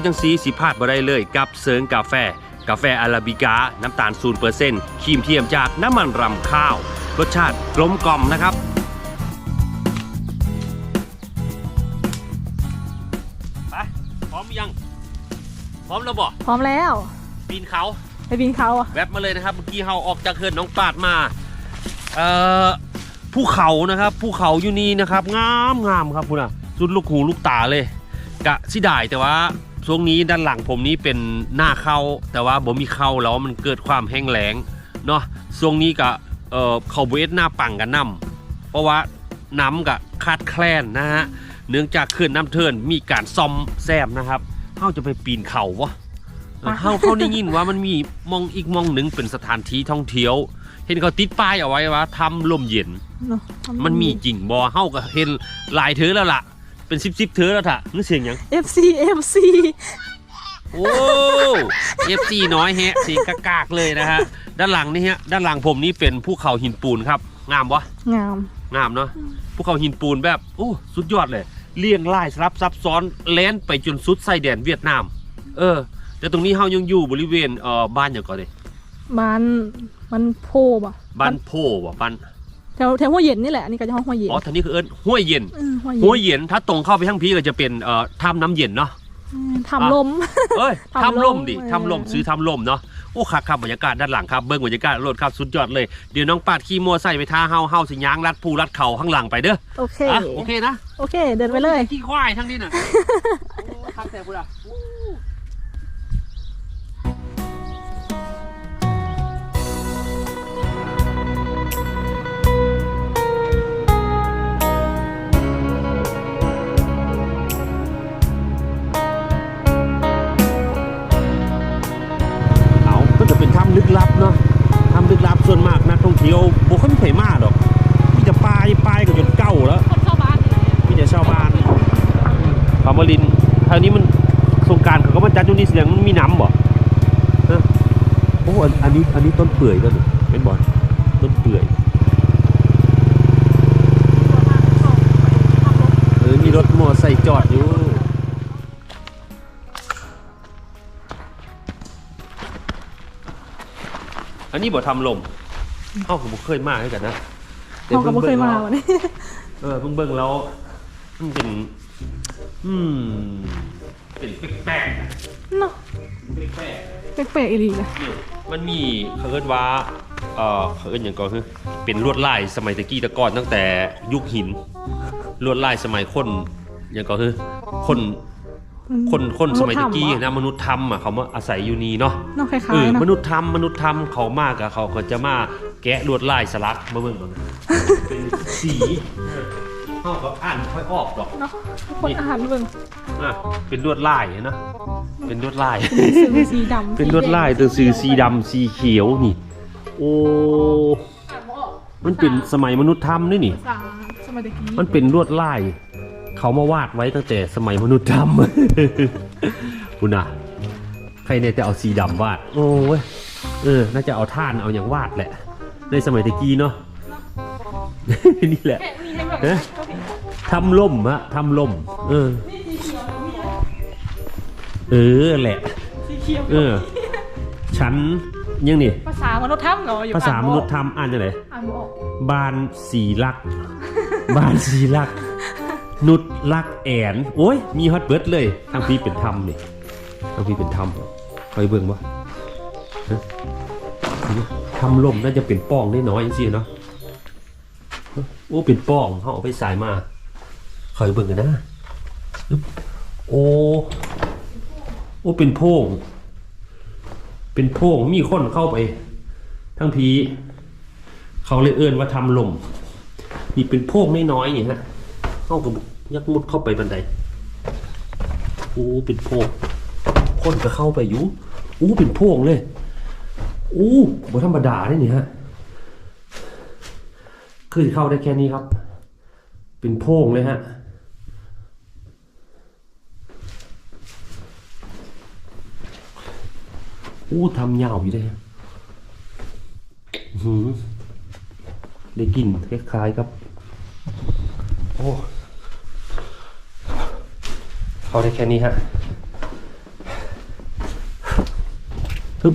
เสาร์ๆจังสีสิพลาดบ่ได้เลยกับเซิงกาแฟ กาแฟอาราบิกาน้ำตาล0%ครีมเทียมจากน้ำมันรำข้าว รสชาติกลมกล่อมนะครับไปพร้อมยัง พร้อมแล้วบ่พร้อมแล้วปีนเขาไปบินเขาอะแวบมาเลยนะครับเมื่อกี้เราออกจากเขื่อนน้องปาดมาเอ่อภูเขานะครับภูเขาอยู่นี่นะครับงามงามครับคุณอะสุดลูกหูลูกตาเลย กะสิได้แต่ว่า ช่วงนี้ด้านหลังผมนี้เป็นหน้าเข้า แต่ว่าบ่มีเข้าแล้วมันเกิดความแห้งแล้งเนาะช่วงนี้กะเอ่อเขาเวทหน้าปังกันน้ำเพราะว่าน้ำกะคาดแคลนนะฮะเนื่องจากเขื่อนน้ำเทินมีการซ่อมแซมนะครับเขาจะไปปีนเขาวะเออเขาเขาได้ยินว่ามันมีมองอีกมองหนึ่งเป็นสถานที่ท่องเที่ยว เห็นเขาติดป้ายเอาไว้ว่าทำลมเย็นเนอะมันมีจริงบอเฮาก็เห็นหลายเธอแล้วล่ะ เป็นสิบสิบเธอแล้วท่ะนึกเสียงหยัง FC FC โอ้เอฟซีน้อยแฮะสีกากๆเลยนะฮะ ด้านหลังนี่ฮะ ด้านหลังผมนี่เป็นภูเขาหินปูนครับ งามวะงาม งามเนาะภูเขาหินปูนแบบโอ้สุดยอดเลยเรียงรายสลับซับซ้อนแล่นไปจนสุดไซแดนเวียดนาม เออ แต่ตรงนี้เฮายังอยู่บริเวณเอ่อบ้านอย่างก่อนเลยบ้านมันโพบ่ะบ้านโพบ่บ้านแถวแถวหัวเย็นนี่แหละอันนี่ก็จะห้องหัวเย็นอ๋อทางนี้คือเอิ้นห้วยเย็นเออหัวห้วยเย็นเย็นถ้าตรงเข้าไปทางพีก็จะเป็นเอ่อถ้ำน้ำเย็นเนาะเออทำลม เอ้ยทำลมทำล่มดิเออ ทำล่มซื้อทำล่มเนาะโอ้ครับครับบรรยากาศด้านหลังครับเบิ้งบรรยากาศรถครับสุดยอดเลยเดี๋ยวน้องปาดขี่มัวใส่ไปท่าเฮาเฮาสิยางลัดภูลัดเข่าข้างหลังไปเด้อโอเค อะโอเคนะโอเค เดินไปเลย ขี่ควายทั้งนี้น่ะโอ้ครับแต่พูดอะเอ มาจัดอยู่นี่เสียงมันมีน้ำบ่ฮะโอ้อันอันนี้อันนี้ต้นเปื่อยก็นี่เป็นบ่อนต้นเปื่อยเออมีรถมอไซค์จอดอยู่อันนี้บ่ทำลมเอ้าผมบ่เคยมาให้กันนะแต่เขาก็ไม่เคยมาบิ่งๆแล้ววันนี้เออเพิ่งเบิ่งแล้วมันเป็น อืม เป็นแปลก เนาะๆแปลกแปลกๆอีหลีนะๆนี่มันมีเขาเอิ้นว่าเอ่อเขาเอิ้นอย่างก่อนคือเป็นลวดลายสมัยตะกี้ตะก่อนตั้งแต่ยุคหิน ลวดลายสมัยคนอย่างก่อนคือคนคนคนสมัยตะกี้นะ มนุษย์ทำอะเขามาอาศัยอยู่นี่เนาะ เนาะคล้าเอยอๆเนาะมนุษย์ทำมนุษย์ทำเขามากอะเขาก็จะมาแกะลวดลายสลักมาเบิ่งก่อนเป็นสีเขาก็อ่านค่อยออกดอกเนาะคนอาหารเบิ่งอะเป็นลวดลายนะ เป็นลวดลายสื่อสีดำเป็นลวดลายตัวสีสีดำสีเขียวนี่ โอ้ มันเป็นสมัยมนุษย์ทำนี่นี่ สาสมัยตะกี้มันเป็นลวดลาย เขามาวาดไว้ตั้งแต่สมัยมนุษย์ทำ คุณน่ะใครเนี่ยจะเอาสีดำวาด โอ้ยเออ น่าจะเอาท่านเอาอย่างวาดแหละ ในสมัยตะกี้เนาะ นี่แหละแกะมีให้แบบเอ๊ะทำล่มฮะทำล่ม เออ เออแหละ สีเขียวเออ ฉันยังนี่ ภาษามนุษย์ถ้ำเหรออยู่ภาษามนุษย์ทำอ่านยังไงอ่านบ่ออกบานสีลัก บานสีลัก นุดลักแอนโอ้ย มีฮอตเบิร์ดเลยทางพี่เป็นธรรมนี่ทางพี่เป็นธรรมคอยเบิ่งวะฮะทำลมน่าจะเป็นป้องได้น้อยสิเนาะโอ้เป็นป้องเขาเอาไปสายมาคอยเบิ่งกันนะอึ๊บโอ้ โอ้เป็นโพงเป็นโพงมีคนเข้าไป ทั้งพีเขาเลยเอื้อนว่าทำลมนี่เป็นโพกน้อยๆนี่ฮะเข้ากับยักมุดเข้าไปบันไดโอ้เป็นโพกคนก็เข้าไปอยู่อู้เป็นโพกเลย อู้บ่ธรรมดาเลยนี่ฮะ คือเข้าได้แค่นี้ครับ เป็นโพกเลยฮะ อู้ทำยาวอยู่เลยฮะอื้อหือได้กลิ่นคล้ายๆกับ โอ้เขาได้แค่นี้ฮะฮึบ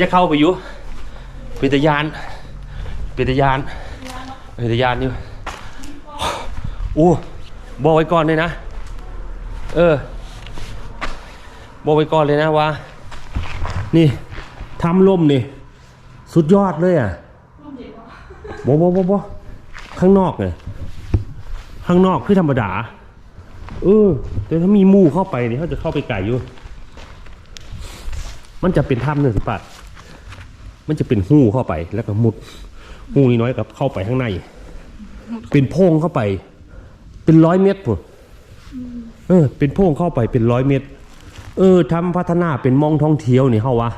จะเข้าไปอยู่เป็นตยาน เป็นตะยานเป็นตะยานนี่อู้บอกไว้ก่อนเลยนะ เออ บอกไว้ก่อนเลยนะว่า นี่ทำล่มนี่ สุดยอดเลยอะบอบอบอบอข้างนอกไงข้างนอกคือธรรมดา เออ แต่ถ้ามีมูเข้าไปนี่เขาจะเข้าไปไก่อยู่ มันจะเป็นถ้ำเนื้อสิปัดมันจะเป็นหู้เข้าไปแล้วก็มุด หู้นี้น้อยกับเข้าไปข้างใน เป็นโพงเข้าไป เป็นร้อยเมตรพุ่นเออ เป็นโพงเข้าไปเป็นร้อยเมตร เออทำพัฒนาเป็นมองท่องเที่ยวนี่เขาวะ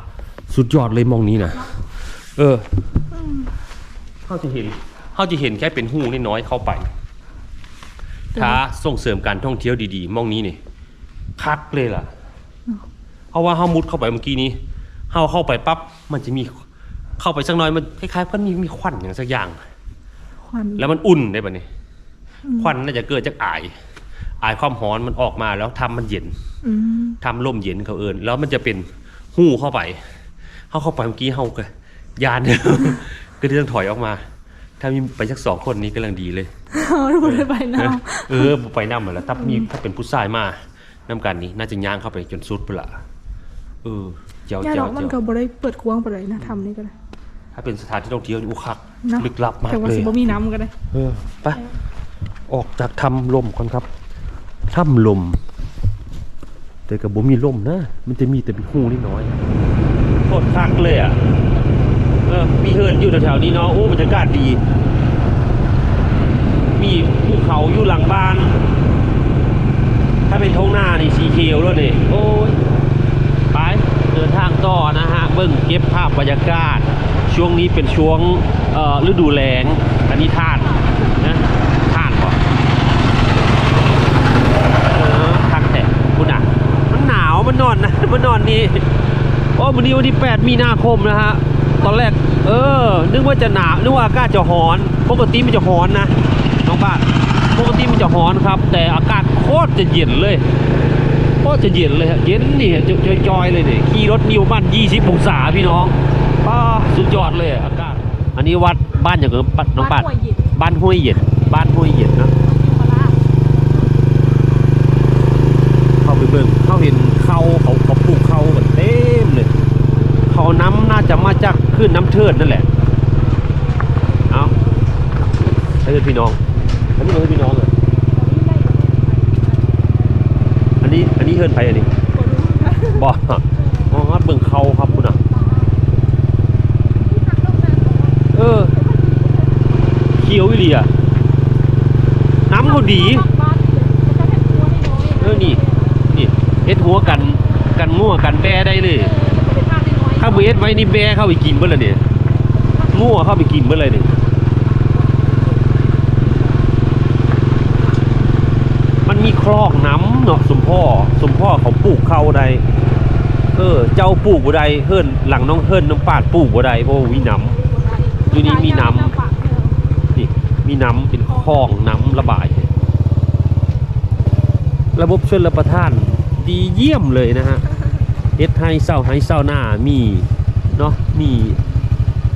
สุดยอดเลยมองนี้นะเออเขาจะเห็นเขาจะเห็นแค่เป็นหูน้อยเข้าไปถ้าส่งเสริมการท่องเที่ยวดีๆมองนี้นี่คักเลยล่ะเพราะว่าเขามุดเข้าไปเมื่อกี้นี้เขาเข้าไปปั๊บมันจะมี เข้าไปสักหน้อยมันคล้ายๆก็มีมีควันอย่างสักอย่าง ควันแล้วมันอุ่นได้ปะนี่ควันน่าจะเกิดจากอาย อายความร้อนมันออกมาแล้วทำมันเย็นอืมทำลมเย็นเขาเอินแล้วมันจะเป็นหู้เข้าไปเขาเข้าไปเมื่อกี้เขาก็ยาน ก็เลยต้องถอยออกมา ถ้ามีไปสักสองคนนี้กำลังดีเลยเอาทุกคนไปน้เออบ่ไปน้ำหมดแล้วถ้ามีถ้าเป็นผู้ชายมาน้ำกันนี้ น่าจะย่างเข้าไปจนสุดไปละเออเจ้าำย่าดเจ้าอกมันก็เจ้าบ่ได้เปิดกว้างไปเลยนะทำนี่ก็ได้ ถ้าเป็นสถานที่ท่องเที่ยวนี่อุคักเนาะลึกลับมากแต่ว่าเลยสิบ่มีน้ำก็ได้ เออไปออกจากถ้ำลมก่อนครับถ้ำลม แต่กับบ่มีลมนะมันจะมีแต่เป็นหูนิดน้อยโคตรคักเลยอะเออมีเฮิร์นอยู่แถวๆนี้เนาะโอ้บรรยากาศดี มีภูเขาอยู่หลังบ้าน ถ้าเป็นท้องหน้านี่สีเขียวแล้วนี่โอ้ยไปเดินทางต่อนะฮะเบิ่งเก็บภาพบรรยากาศ ช่วงนี้เป็นช่วงฤดูแล้งอันนี้ท่านนะท่านก่อนทักแต่คุณอะมันหนาวมันนอนนะมันนอนนี่โอ้วันนี้วันที่8มีนาคมนะฮะตอนแรก เออ นึกว่าจะหนาวนึกว่าอากาศจะร้อน ปกติมันจะร้อนนะน้องบ้านปกติมันจะร้อนครับ แต่อากาศโคตรจะเย็นเลย จะเย็นเลยฮะเย็นนี่จะจอยๆเลยเนี่ยขี่รถนิวบ้าน20องศาพี่น้องป้าสุดยอดเลยอะอากาศอันนี้วัดบ้านอย่างเงี้ยบ้านน้องบ้านบ้านห้วยเย็นบ้านห้วยเย็นเนอะเข้าไปเบิ่งเขาเห็นเขาเขาเขาปลูกเขากันเต็มเลยเขาน้ำน่าจะมาจากขึ้นน้ำเทิดนั่นแหละเอาให้เพื่อนพี่น้องอันนี้เพื่อนพี่น้องเหรออั นนี้อันนี้เพื่อนไปอันนี้บอกอ๋อเบิ่งเขาครับคุณอะเออเขียวอีหลีอะน้ำเขาดีเออนี่นี่เฮ็ดหัวกันกันง่วกันแบได้เลยถ้าเบสไว้นี่แบเข้าไปกินเมื่อไรเนี่ยง่วเข้าไปกินเมื่อไรเนี่ยมันมีคลองน้ำเนาะสม พ่อสมพ่อเขาปลูกเข้าใดเออเจ้าปลูกบ่ได้เฮิรนหลังน้องเฮิรนน้ำปาดปลูกบ่ได้เพราะว่ามีน้ำอยู่นี่มีน้ำนี่มีน้ำเป็นคลองน้ำระบาย ระบบชนรับประทานดีเยี่ยมเลยนะฮะเฮ็ดให้เศร้าให้เศร้าหน้ามีเนาะมี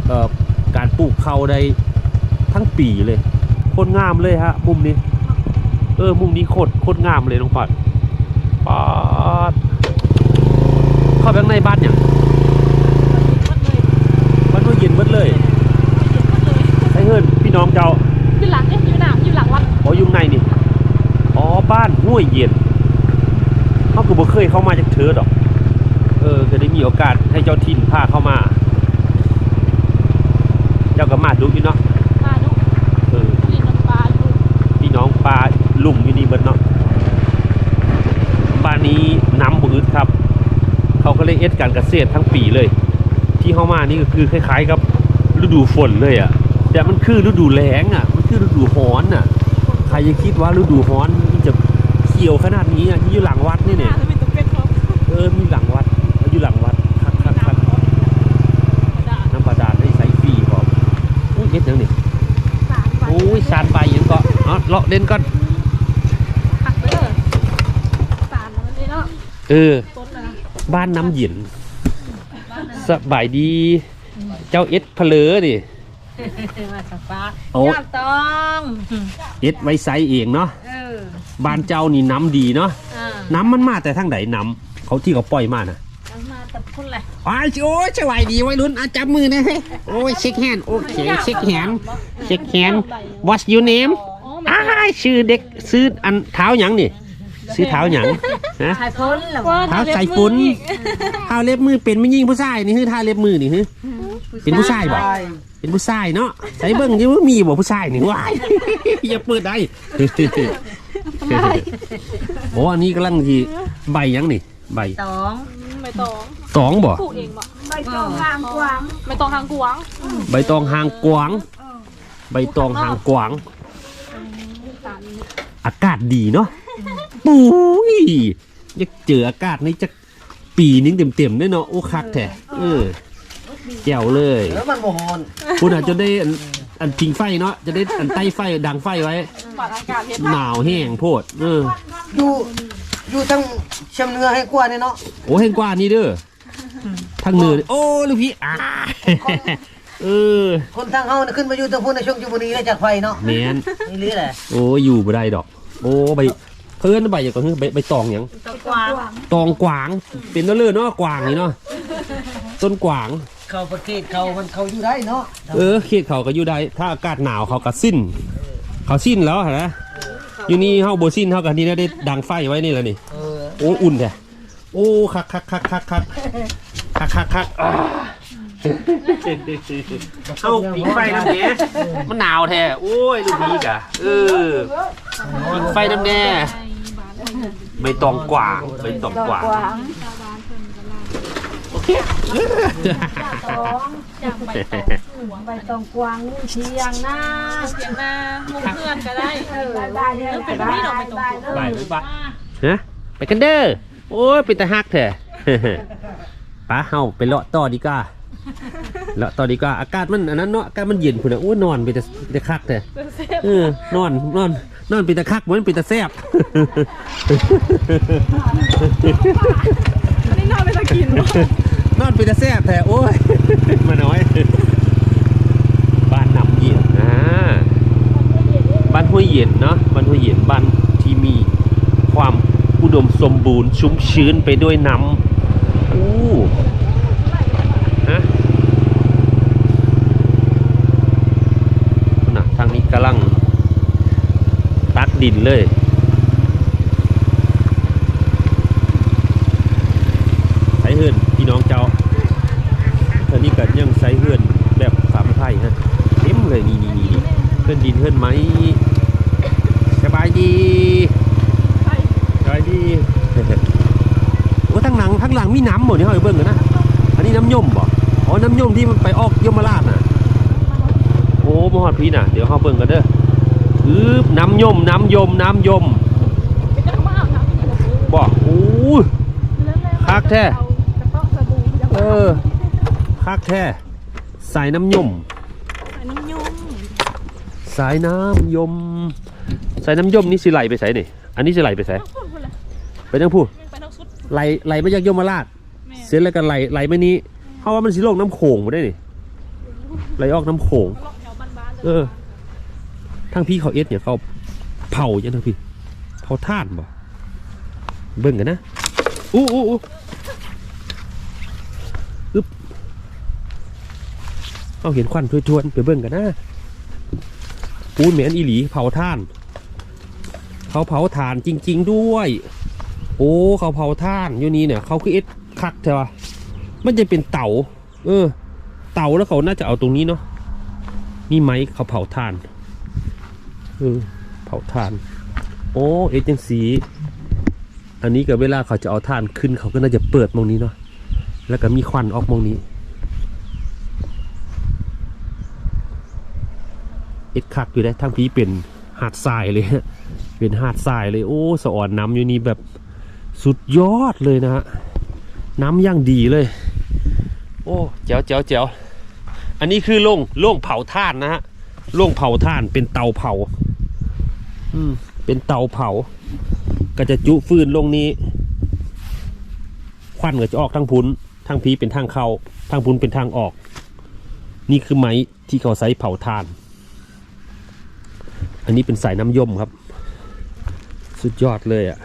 เอ่อการปลูกข้าวได้ทั้งปีเลยโคตรงามเลยฮะมุมนี้ เออมุมนี้โคตรโคตรงามเลยน้องปัด ปาดเข้าไปข้างในบ้านเนี่ยบ้านว่าเย็นเบิดเลยไอ้เฮิรนพี่น้องเจ้าอยู่หลังเอ๊ะอยู่หน้าอยู่หลังวัดอ๋ออยุ่ข้างในนี่อ๋อบ้านห้วยเย็นเขาคือบ่เคยเข้ามาจากเธอดอก เออก็ได้มีโอกาสให้เจ้าถิ่นพาเข้ามา เจ้าก็มาดูอยู่เนาะปลาดุกเออกินน้ำปลาดุกพี่น้องปลาลุ่มอยู่นี่เบิดเนาะบ้านนี้น้ำบ่อึดครับ เขาก็เลยเอ็ดการเกษตรทั้งปีเลย ที่เข้ามานี่ก็คือคล้ายๆกับฤดูฝนเลยอะ่ะแต่มันคือฤดูแล้งอะ่ะ มันคือฤดูร้อนอะใครจะคิดว่าฤดูร้อนมันจะเขียวขนาดนี้อะที่อยู่หลังวัดนี่เนี่ยน่าจะเป็นตุ๊กเป็ดครับเออมีหลังวัดอยู่หลังวัดคักคักคักน้ำบาดาลให้ใส่ฟรีพร้อมอุ้ยเอ็ดยังนี่ชานไปยังก็เนาะเลาะเล่นก่อนหักไปเลยสารมันนี่เนาะเออต้นนะ บ้านน้ำเย็นสบายดี เจ้าเอ็ดเพลอดิมาสฟ้าโอ้ย่าต้องเอ็ดไว้ไซเองเนาะเออบ้านเจ้านี่น้ำดีเนาะอ่าน้ำมันมาแต่ทางไหนน้ำเขาที่เขาปล่อยมาน่ะเอามาตับพุ่นเลยอ้ายโอ้ยสบายดีไว้รุ่นอาจับมือนะเฮ้ยโอ้ยเช็คแฮนด์โอเคเช็คแฮนด์เช็คแฮนด์ what's your name อ๋อไม่อ้ายชื่อเด็กซื้ออันเท้าหยังนี่ ซื้อเท้าหยังฮะถ่ายพ้นเหรอว่าเท้าใส่ฝุ่นเท้าเล็บมือเป็นไม่ยิ่งผู้ชายนี่คือเท้าเล็บมือนี่คือเป็นผู้ชายบ่เป็นผู้ชายเนาะใส่เบิ่งดิว่ามีบ่ผู้ชายนี่ว้ายอย่าเปิดได้โอ้อันนี้กำลังที่ใบหยังนี่ใบสองไม่ต้องตองบ่ปลูกเองบ่ใบตองกลางกวางไม่ต้องทางกวางใบตองหางกวางใบตองหางกวางสารนี่อากาศดีเนาะ ปุ้ยอยากเจออากาศนี้จะปีนึงเต็มๆด้วยเนาะโอ้คักแท้เออแจ๋วเลยแล้วมันโมโหนคุณอาจจะได้อันอันพิงไฟเนาะจะได้อันใต้ไฟดังไฟไว้บาดอากาศเฮ็ดหนาวแห้งโพดเอออยู่อยู่ทั้งเชมเนื้อให้กว่าเนี่ยเนาะโอ้เห็นกว่านี้เด้อทางเหนือนี่โอ้ลูกพี่อ่าเออคนทางเฮาน่ะขึ้นมาอยู่ทางพุ่นในช่วงจุบุรีได้จากไฟเนาะแมนนี่ลีแหละโอ้อยู่บ่ได้ดอก โอ้ใบ เพิ่นใบอย่างก็คือใบใบตองหยังตองกวางตองกวางเป็นเนื้อเนาะกวางนี่เนาะต้นกวาง เขาประเทศเขามันเขาอยู่ได้เนาะเออเขตเขาก็อยู่ได้ ถ้าอากาศหนาวเขาก็สิ้น เขาสิ้นแล้วหั่นนะอยู่นี่เฮาบ่สิ้นเฮาก็นี่ได้ดังไฟไว้นี่แหละนี่เออโอ้อุ่นแท้โอ้คักคักคักคักคักคักคักคักอ่าเข้าผิงไฟน้ำแน่มันหนาวแท้โอ้ยลูกนี้กะเออผิงไฟน้ำแน่ ไม่ต้องกว่างไม่ต้องกว่างโอเคอย่างใบตองใบตองกวางนี่เชียงหน้าเสียงนามุมเพื่อนก็ได้เออได้เลยแล้วเป็นพี่ดอกใบตองกวางไปไปไปฮะไปกันเด้อโอ้ยเป็นตาฮักแท้ป้าเฮาไปเลาะต่อดีกว่าเลาะต่อดีกว่าอากาศมันอันนั้นเนาะอากาศมันเย็นพุ่นน่ะโอ้ยนอนไปแต่แต่คักแท้เป็นเซฟเออนอนนอน นอนเป็นตะคักเหมือนเป็นตะแซบอันนี้นอนไปตะกินบ่นอนเป็นตะแซบแต่โอ้ยมาน้อย บ้านนำเย็นนะบ้านห้วยเย็นเนาะบ้านห้วยเย็นบ้านที่มีความอุดมสมบูรณ์ชุ่มชื้นไปด้วยน้ำอู้ฮะน่ะทางนี้กำลัง ตัก ดินเลยใส่เฮือนพี่น้องเจ้าตอนนี้กันยังใส่เฮือนแบบสามไทยฮะเต็มเลยนี่นี่นี่เฮือนดินเฮือนไม้สบายดีสบายดีโอ้ทั้งหลังทั้งหลังมีน้ำหมดนี่เฮ้ยเบิ่งกันนะอันนี้น้ำยมบ่อ๋อน้ำยมที่มันไปออกยมราชน่ะโอ้มหอดพี่น่ะเดี๋ยวเขาเบิ่งกันเด้อ อึบน้ำยมน้ำยมน้ำยมเป็นจังมาอาบน้ำอยู่บ่โอ้ยคักแท้เอากระเป๋าสบู่ยังเออคักแท้สายน้ำยมอันนี้ยุ่งสายน้ำยมสายน้ำยมนี่สิไหลไปไสนี่อันนี้สิไหลไปไสพูดพูดเลยไปทั้งผู้ไปทั้งสุดไหลไหลมาจากยมราชแม่เสร็จแล้วก็ไหลไหลมานี้เพราะว่ามันสิลงน้ำโขงมาได้นี่ไหลออกน้ำโขงเลาะแถวบ้านๆเออ ทั้งพี่เขาเอสเนี่ยเขาเผายังทั้งพี่เผาท่านบ่เบิ่งกันนะอู้อู้อู้อึบเอาเห็นควันทวนๆไปเบิ่งกันนะปูนเหม็นอีหลีเผาท่านเขาเผาถ่านจริง ๆด้วย โอ้เขาเผาท่านอยู่นี่เนี่ยเขาคือเอสคักใช่ปะมันจะเป็นเต่า เออ เต่าแล้วเขาน่าจะเอาตรงนี้เนาะนี่ไหมเขาเผาถ่าน เผาถ่าน โอ้เอเจนสี อันนี้กับเวลาเขาจะเอาถ่านขึ้นเขาก็น่าจะเปิดมองนี้เนาะแล้วก็มีควันออกมองนี้เอ็ดคักอยู่ได้ทั้งพีเป็นหาดทรายเลยเป็นหาดทรายเลย โอ้สะอ่อนน้ำอยู่นี่แบบสุดยอดเลยนะฮะน้ำย่างดีเลย โอ้เจ๋วเจ๋วเจ๋วอันนี้คือโล่งโล่งเผาถ่านนะฮะโล่งเผาถ่านเป็นเตาเผา เป็นเตาเผา ก็จะจุฟืนลงนี้ ควันก็จะออกทางพุ้นทางพีเป็นทางเข้าทางพุ้นเป็นทางออก นี่คือไม้ที่เขาใช้เผาถ่าน อันนี้เป็นสายน้ำย่มครับ สุดยอดเลยอะ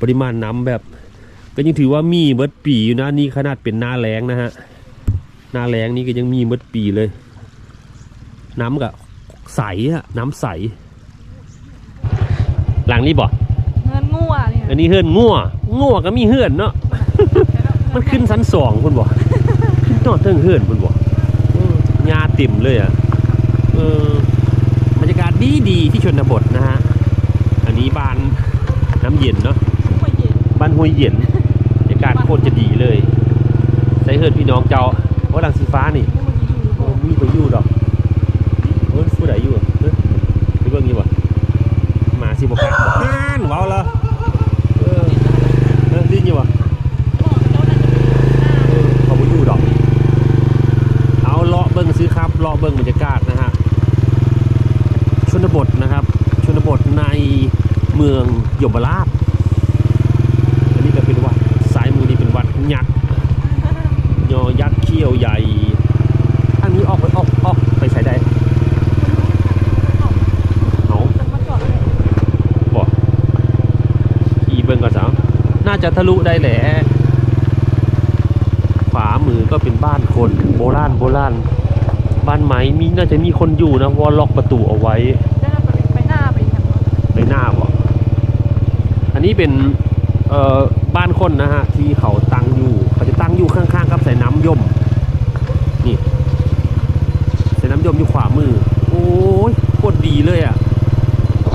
ปริมาณน้ำแบบ ก็ยังถือว่ามีเบิดปีอยู่นะนี่ขนาดเป็นหน้าแรงนะฮะหน้าแรงนี่ก็ยังมีเบิดปีเลย น้ำก็ใสอะน้ำใส หลังนี้บ่เงินงัวเนี่ยอันนี้เฮือนงัวงัวก็มีเฮือนเนาะ มันขึ้นชั้นสองคุณบ่ขึ้นนอดเทิงเฮือนคุณบ่เออยาติ่มเลยอะเออบรรยากาศดีดีๆที่ชนบทนะฮะ อันนี้บ้านน้ำเย็นเนาะไม่เย็นบ้านห้วยเย็นบรรยากาศโคตรจะดีเลยใส่เฮือนพี่น้องเจ้าว่าหลังสีฟ้านี่นี่มันอยู่อยู่โอ้มีไปอยู่ดอกเฮ้ยผู้ใดอยู่อะเฮ้ยไปเบิ่งอยู่บ่หมา สิบ่กัดนั่นเว้าและเออเออดิ้นอยู่บ่เออเขาบ่อยู่ดอก เอาเลาะเบิ่งซื้อครับเลาะเบิ่งบรรยากาศนะฮะชนบทนะครับ ชนบทในเมืองยมราชอันนี้ก็เป็นวัดสายมือนี่เป็นวัดยักษ์ยอยักษ์เขี้ยวใหญ่ทางนี้ออกไปออกออกไปใส่ได้เอา มาจอดเลย บอกขี่เบิ่งก่อนสาวน่า จะทะลุได้แหละขวามือก็เป็นบ้านคนโบราณโบราณบ้านไม้มีน่าจะมีคนอยู่นะว่าล็อกประตูเอาไว้ได้ไปไปหน้าไปทางในหน้าบ่อันนี้เป็นเอ่อบ้านคนนะฮะที่เขาตั้งอยู่เขาจะตั้งอยู่ข้างๆกับสายน้ำยมนี่สายน้ำยมอยู่ขวามือ โอ้ยโคตรดีเลยอะ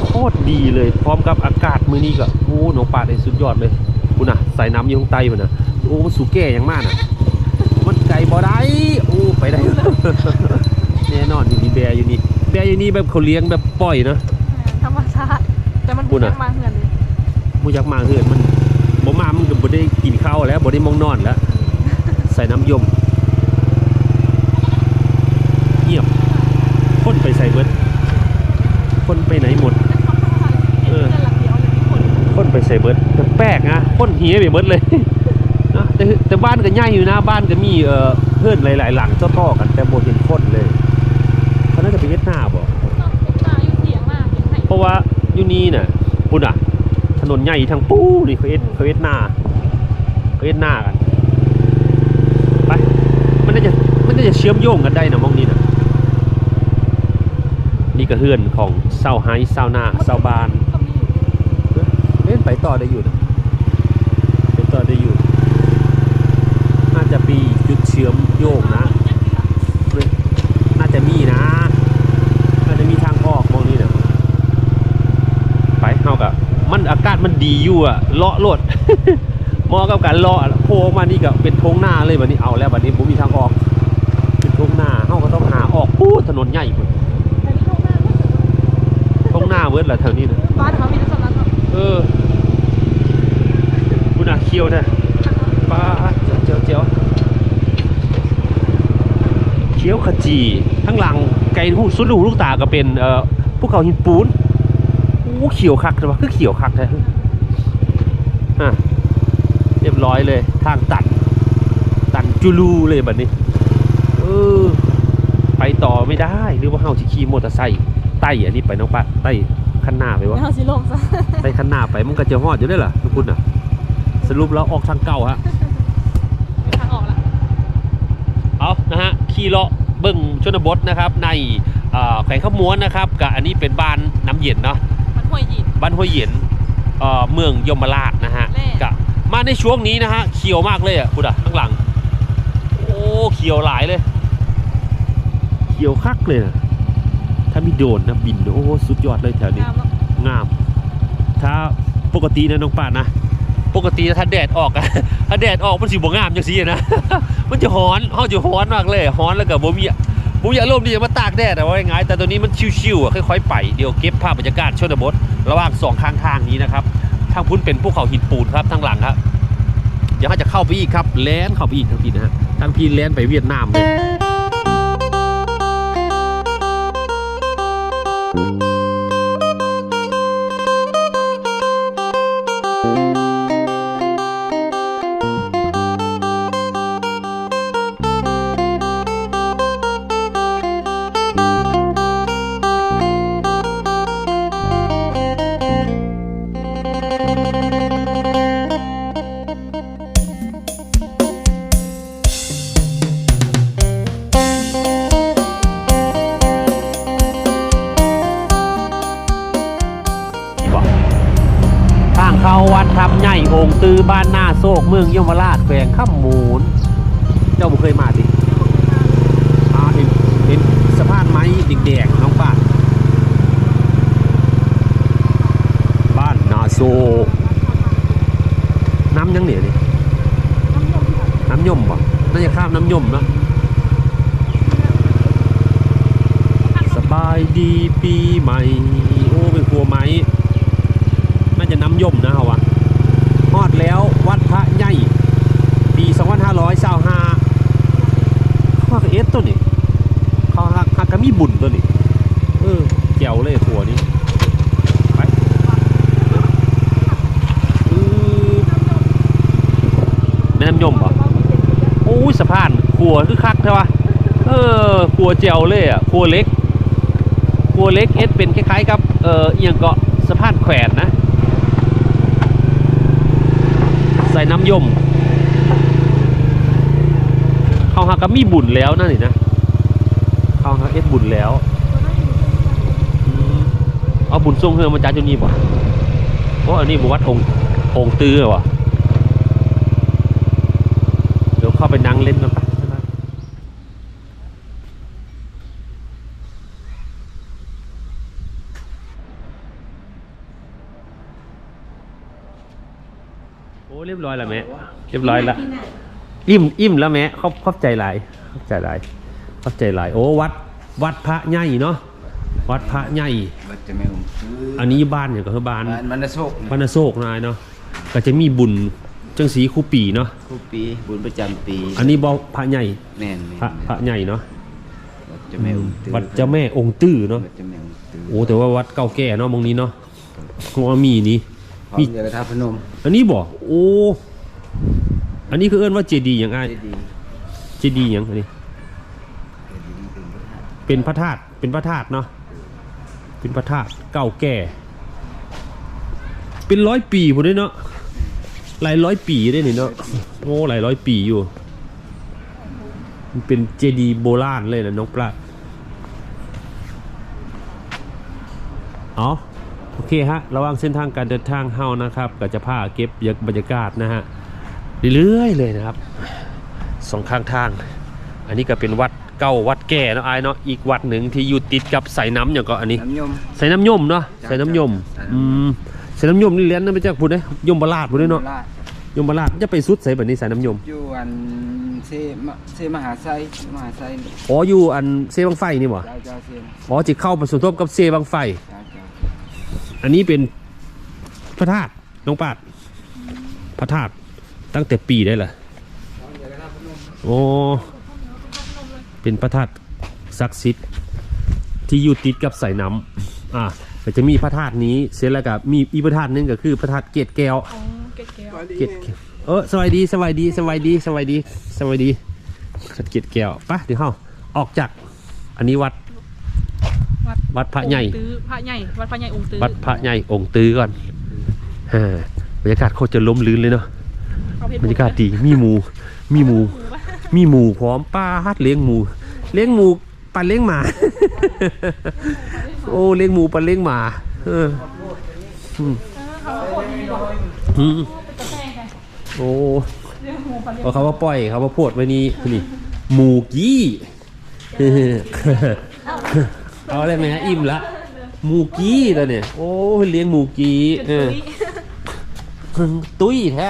โคตรดีเลย พร้อมกับอากาศมือนี้ก็โอ้หนองปลาได้สุดยอดเลย สายน้ำอยู่ข้างใต้มันนะโอ้มันสูแก่อย่างมากน่ะมันไก่บ่ได้โอ้ไปได้แน่นอนอยู่นี่แบร์อยู่นี่แบร์อยู่นี่แบบเขาเลี้ยงแบบปล่อยเนอะธรรมชาติแต่มันคุณอะมาเหือนเลยมูยักมาเหือนมันบ่มามันก็บ่ได้กินข้าวแล้วบ่ได้มองนอนแล้วใส่น้ำยมเงียบคนไปใส่เบิดคนไปไหนหมด เออ หลังเดียวเลยมีคน ค นไปใส่เบิดแต่แปลกนะคนเหียไปเบิดเลยนะแต่แต่บ้านก็ใหญ่อยู่นะ บ้านก็มีเอ่อเพื่อนหลาย ๆ หลังต่อๆกันแต่บ่เห็นคนเลยเขาน่าจะไปเฮ็ดหน้าบ่ตาอยู่เสียงมากเสียงไหนเพราะว่าอยู่นี่น่ะปุ่นอะ ถนนใหญ่ทางปู้นี่เขาเอ็ดเขาเอ็ดหน้าเขาเอ็ดหน้ากันไปมันน่าจะมันน่าจะเชื่อมโยงกันได้นะมองนี่นะนี่ก็เฮือนของเศร้าไฮเศร้าหน้าเศร้าบานก็มีอยู่เล่น ไปต่อได้อยู่นะไปต่อได้อยู่ น่าจะมีจุดเชื่อมโยงนะ น่าจะมีนะ น่าจะมีทางออกมองนี่นะไปเข้ากับมันอากาศมันดีอยู่อะเลาะโลดเหมอกับการเลาะโผล่ออกมานี่ก็เป็นทงหน้าเลยบัดนี้เอาแล้วบัดนี้ผมมีทางออกเป็นทงหน้าเฮาก็ต้องหาออกปู้ถนนใหญ่พุ่นแต่นี่โลกหน้าก็คือทงหน้าเวิร์ดละแถวนี้นะบ้านเขามีแต่สำนักเนาะเออคุณอา เคียวนะป้าเจียวเจียวเคี้ยวขจีทั้งหลังไก่หูสุดลูกลูกตาก็เป็นเอ่อภูเขาหินปูนโอ้เขียวคักเลยวะคือเขียวคักแท้อะเรียบร้อยเลย ทางตัด ตันจูลูเลยแบบนี้เออไปต่อไม่ได้ หรือว่าเฮาจะขี่มอเตอร์ไซค์ไต่อันนี้ไปน้องปัดไต่ขั้นหน้าไปวะไม่เอาสิลงซะไปข้างหน้าไปมันก็จะฮอดอยู่ได้เหรอทุกคุณอะ สรุปแล้วออกทางเก่าฮะมีทางออกละเอานะฮะขี่เลาะเบิ้งชนบทนะครับ ในเอ่อแขวงขม้วนนะครับกับอันนี้เป็นบ้านน้ำเย็นเนาะมันห้วยยินบ้านห้วยเย็นเอ่อเมืองยมราชนะฮะแน่กับมาในช่วงนี้นะฮะเขียวมากเลยอะคุณอะข้างหลัง โอ้เขียวหลายเลย เขียวคักเลยนะถ้ามีโดรนนะบินโอ้สุดยอดเลยแถวนี้งามเนาะงามถ้าปกตินะน้องป่านนะ ปกติถ้าแดดออกอะถ้าแดดออกมันสิบ่งามจังซี่นะ มันจะฮ้อนเฮาจะฮ้อนมากเลยฮ้อนแล้วก็บ่มีบ่มีอารมณ์ที่จะมาตากแดดอะว่าง่ายแต่ตัวนี้มันชิวๆอะค่อยๆไปเดี๋ยวเก็บภาพบรรยากาศชนบทระหว่างสองข้างทางนี้นะครับทางพุ่นเป็นภูเขาหินปูนครับทางหลังครับเดี๋ยวเราจะเข้าไปอีกครับแลนเข้าไปอีกทางพีนะฮะทางพีแลนไปเวียดนามเลย มืองยมราชแขวงข้ามมูลเจ้าบ่เคยมาดิอ่าเห็นเห็นสะพานไม้แดงๆน้องป้าบ้านนาโศกน้ำยังเหนียวนี่น้ำยมป่ะน่าจะข้ามน้ำยมเนะสบายดีปีใหม่ โอ้เป็นครัวไม้น่าจะน้ำยมนะเฮาวะฮอดแล้ววัดพระใหญ่ ปี 2525ข้ากับเอสตัวนี้เขาหักหักกะมีบุญตัวนี้เออแจ๋วเลยหัวนี้ไปอือแม่น้ำยมเหรอโอ้ยสะพานขัวคือคักใช่ปะเออขัวแจ๋วเลยอะขัวเล็กขัวเล็กเอสเป็นคล้ายๆกับเออเอียงเกาะสะพานแขวนนะ ใส่น้ำยม เขาก็มีบุญแล้วนั่นนี่นะเขาหักเอ็ดบุญแล้วเอาบุญทรงเฮือมาจากจุนี่ป่เพราะอันนี้บวัดองค์องค์ตื้อว่ะเดี๋ยวเข้าไปนั่งเล่นกันปะโอ้เรียบร้อยแล้วแม่เรียบร้อยแล้ว อิ่มอิ่มแล้วแม่ขอบขอบใจหลายขอบใจหลายขอบใจหลายโอ้วัดวัดพระใหญ่เนาะวัดพระใหญ่วัดจะไม่อุ้มคืออันนี้บ้านอย่างก็คือบ้านบ้านมันโชคบ้านนาโศกนายเนาะก็จะมีบุญจังสีคูปีเนาะคู่ปีบุญประจำปี อันนี้บ่พระใหญ่แม่นแม่นพระพระใหญ่เนาะวัดจะไม่อุ้มวัดเจ้าแม่องค์ตื้อเนาะวัดจะไม่อุ้มตื้อโอ้แต่ว่าวัดเก่าแก่เนาะมองนี้เนาะว่ามีนี่พร้อมเดียวกับท่าพนม อันนี้บ่โอ้ อันนี้คือเอิ้นว่าเจดีย์อย่างไงเจดีย์เจดีย์อย่างอันนี้เจดีย์เป็นพระธาตุเป็นพระธาตุเป็นพระธาตุเนาะเป็นพระธาตุเก่าแก่ เป็นร้อยปีหมดเลยเนาะหลายร้อยปีได้นี่เนาะโอ้หลายร้อยปีอยู่ มันเป็นเจดีย์โบราณเลยนะน้องปลาดเอาโอเคฮะ ระหว่างเส้นทางการเดินทางเฮานะครับก็จะพาเก็บบรรยากาศนะฮะ เรื่อยๆเลยนะครับสองข้างทาง อันนี้ก็เป็นวัดเก่าวัดแก่เนาะอายเนาะอีกวัดหนึ่งที่อยู่ติดกับสายน้ำอย่างก็อันนี้ น้ำยมสายน้ำยมเนาะจ้ะสายน้ำยมจ้ะ อืมสายน้ำยมนี่เลี้ยนนั่นไปจากพูดได้ยมบาลาดพูดได้เนาะลดยมบาลาดจะไปสุดใส่แบบนี้สายน้ำยมอยู่อันเซมเซมหาไซมหาไซอ๋ออยู่อันเซบังไฟนี่หว่าเจ้าเจ้าเซมอ๋อจะเข้ามาสมทบกับเซบังไฟ เจ้าเจ้าอันนี้เป็นพระธาตุน้องปาดพระธาตุ ตั้งแต่ปีได้เหรอโอ้ เป็นพระธาตุศักดิ์สิทธิ์ที่อยู่ติดกับสายน้ำอะก็จะมีพระธาตุนี้เสร็จแล้วก็มีอีกพระธาตุหนึงก็คือพระธาตุเกตแก้ว อ๋อเก๋ๆเกตเออสวัสดีสวัสดีสวัสดีสวัสดีสวัสดีขัดเกตแก้วปะเดี๋ยวเฮาออกจากอันนี้วัด วัดวัดพระใหญ่ องค์ตื้อพระใหญ่ วัดพระใหญ่องค์ตื้อวัดพระใหญ่องค์ตื้อก่อนฮ่าบรรยากาศโคตรจะล้มลื่นเลยเนาะเอเพช บรรยากาศดีมีหมู มีหมู มีหมูพร้อมป้าฮัดเลี้ยงหมู เลี้ยงหมูปันเลี้ยงหมา โอ้เลี้ยงหมูปันเลี้ยงหมา เอออืมอืมโอ้เอาเขาว่าปล่อยเขาว่าโพดไว้นี่นี่หมูกี้เอาอะไรไหมฮะอิ่มละหมูกี้แล้วเนี่ยโอ้เลี้ยงหมูกี้เออตุ้ยแท้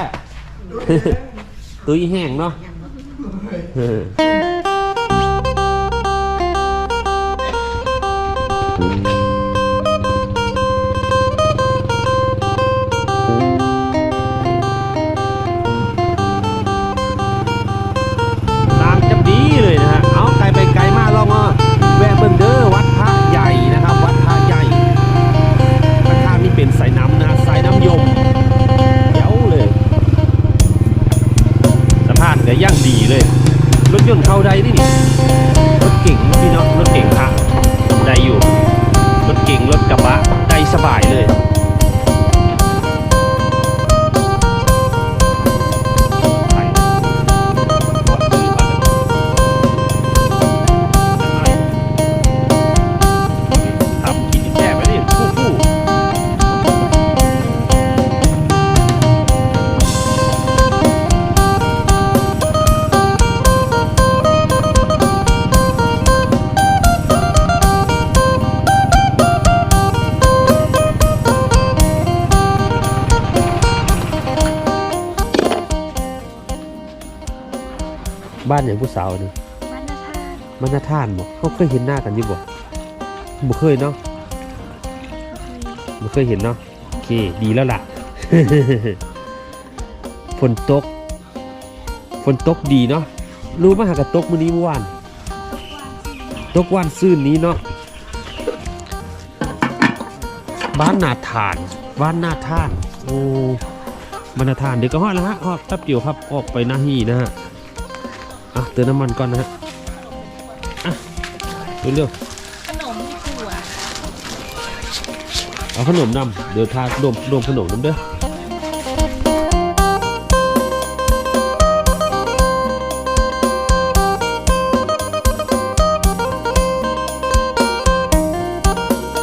ตุ้ยแห้งเนาะเออตามจำดีเลยนะฮะเอาใครไปไกลมากลองอะแวะบ้างเถอะวัดพระใหญ่นะครับวัดพระใหญ่ข้างๆนี่เป็นสายน้ำนะฮะสายน้ำยม ย่างดีเลย รถยนต์เข้าได้นี่นี่รถเก่งพี่น้องรถเก่งค่ะได้อยู่ รถเก่งรถกระบะได้สบายเลย บ้านอย่างผู้สาวนี่บ้านนาธาตุมันจะท่านบ่เขาเคยเห็นหน้ากันอยู่บ่บ่เคยเนาะบ่เคยเห็นเนาะโอเคดีแล้วล่ะฝนตกฝนตกดีเนาะรู้มาหากะตกมื้อนี้เมื่อวานตกวันซื่นนี้เนาะบ้านนาทานบ้านนาท่านโอ้บ้านนาทานเดี๋ยวก็ฮอดแล้วฮะฮอดแป๊บเดียวครับออกไปหน้าฮีนะฮะ อะเติมน้ำมันก่อนนะฮะอะเร็วขนมที่ขวดๆเอาขนมนำเดี๋ยวทาดมดมขนมน้ำเด้อ